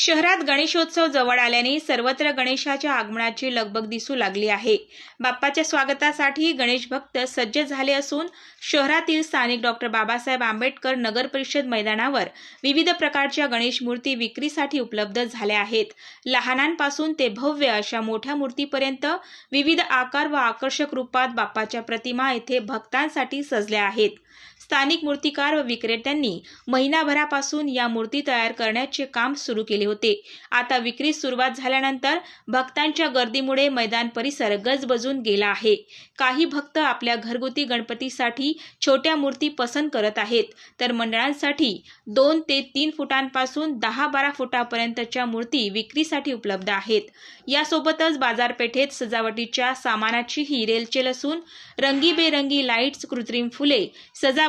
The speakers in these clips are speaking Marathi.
शहरात गणेशोत्सव जवळ आल्याने सर्वत्र गणेशाच्या आगमनाची लगबग दिसू लागली आहे. बाप्पाच्या स्वागतासाठी गणेश भक्त सज्ज झाले असून शहरातील स्थानिक डॉक्टर बाबासाहेब आंबेडकर नगर परिषद मैदानावर विविध प्रकारच्या गणेश मूर्ती विक्रीसाठी उपलब्ध झाल्या आहेत. लहानांपासून ते भव्य अशा मोठ्या मूर्तीपर्यंत विविध आकार व आकर्षक रूपात बाप्पाच्या प्रतिमा येथे भक्तांसाठी सजल्या आहेत. स्थानिक मूर्तिकार व विक्रेत्यांनी महिनाभरापासून या मूर्ती तयार करण्याचे काम सुरू केले होते. आता विक्री सुरुवात झाल्यानंतर भक्तांच्या गर्दीमुळे मैदान परिसर गजबजून गेला आहे. काही भक्त आपल्या घरगुती गणपतीसाठी छोट्या मूर्ती पसंत करत आहेत. तर मंडळांसाठी दोन ते तीन फुटांपासून दहा बारा फुटापर्यंतच्या मूर्ती विक्रीसाठी उपलब्ध आहेत. यासोबतच बाजारपेठेत सजावटीच्या सामानाचीही रेलचेल असून रंगीबेरंगी लाईट्स कृत्रिम फुले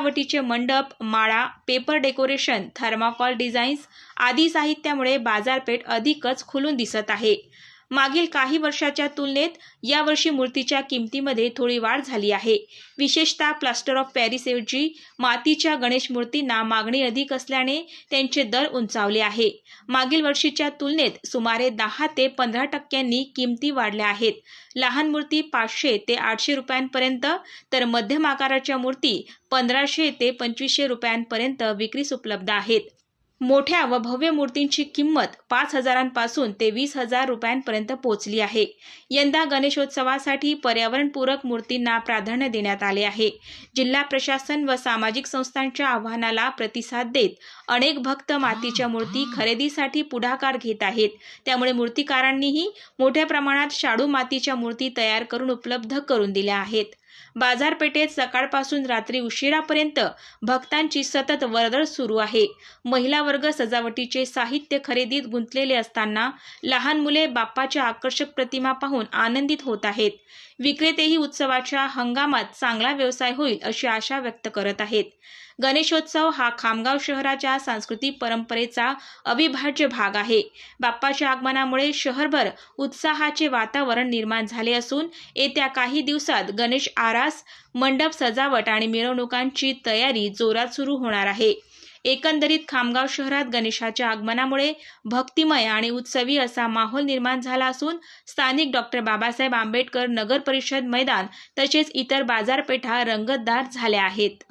सजावटीचे मंडप माळा पेपर डेकोरेशन थर्माकॉल डिझाईन्स आदी साहित्यामुळे बाजारपेठ अधिकच खुलून दिसत आहे. मागील काही वर्षाच्या तुलनेत यावर्षी मूर्तीच्या किमतीमध्ये थोडी वाढ झाली आहे. विशेषतः प्लास्टर ऑफ पॅरिसऐवजी मातीच्या गणेश मूर्तींना मागणी अधिक असल्याने त्यांचे दर उंचावले आहे. मागील वर्षीच्या तुलनेत सुमारे दहा ते पंधरा टक्क्यांनी किमती वाढल्या आहेत. लहान मूर्ती पाचशे ते आठशे रुपयांपर्यंत तर मध्यम आकाराच्या मूर्ती पंधराशे ते पंचवीसशे रुपयांपर्यंत विक्रीस उपलब्ध आहेत. मोठ्या व भव्य मूर्तींची किंमत पाच हजारांपासून ते वीस हजार रुपयांपर्यंत पोहोचली आहे. यंदा गणेशोत्सवासाठी पर्यावरणपूरक मूर्तींना प्राधान्य देण्यात आले आहे. जिल्हा प्रशासन व सामाजिक संस्थांच्या आव्हानाला प्रतिसाद देत अनेक भक्त मातीच्या मूर्ती खरेदीसाठी पुढाकार घेत आहेत. त्यामुळे मूर्तिकारांनीही मोठ्या प्रमाणात शाडू मातीच्या मूर्ती तयार करून उपलब्ध करून दिल्या आहेत. बाजारपेठेत सकाळपासून रात्री उशिरापर्यंत भक्तांची सतत वर्दळ सुरू आहे. महिला वर्ग सजावटीचे साहित्य खरेदीत गुंतलेले असताना लहान मुले बाप्पाच्या आकर्षक प्रतिमा पाहून आनंदित होत आहेत. विक्रेतेही उत्सवाच्या हंगामात चांगला व्यवसाय होईल अशी आशा व्यक्त करत आहेत. गणेशोत्सव हा खामगाव शहराच्या सांस्कृतिक परंपरेचा अविभाज्य भाग आहे. बाप्पाच्या आगमनामुळे शहरभर उत्साहाचे वातावरण निर्माण झाले असून येत्या काही दिवसात गणेश आरास मंडप सजावट आणि मिरवणुकांची तयारी जोरात सुरू होणार आहे. एकंदरीत खामगाव शहरात गणेशाच्या आगमनामुळे भक्तिमय आणि उत्सवी असा माहोल निर्माण झाला असून स्थानिक डॉक्टर बाबासाहेब आंबेडकर नगर परिषद मैदान तसेच इतर बाजारपेठा रंगतदार झाल्या आहेत.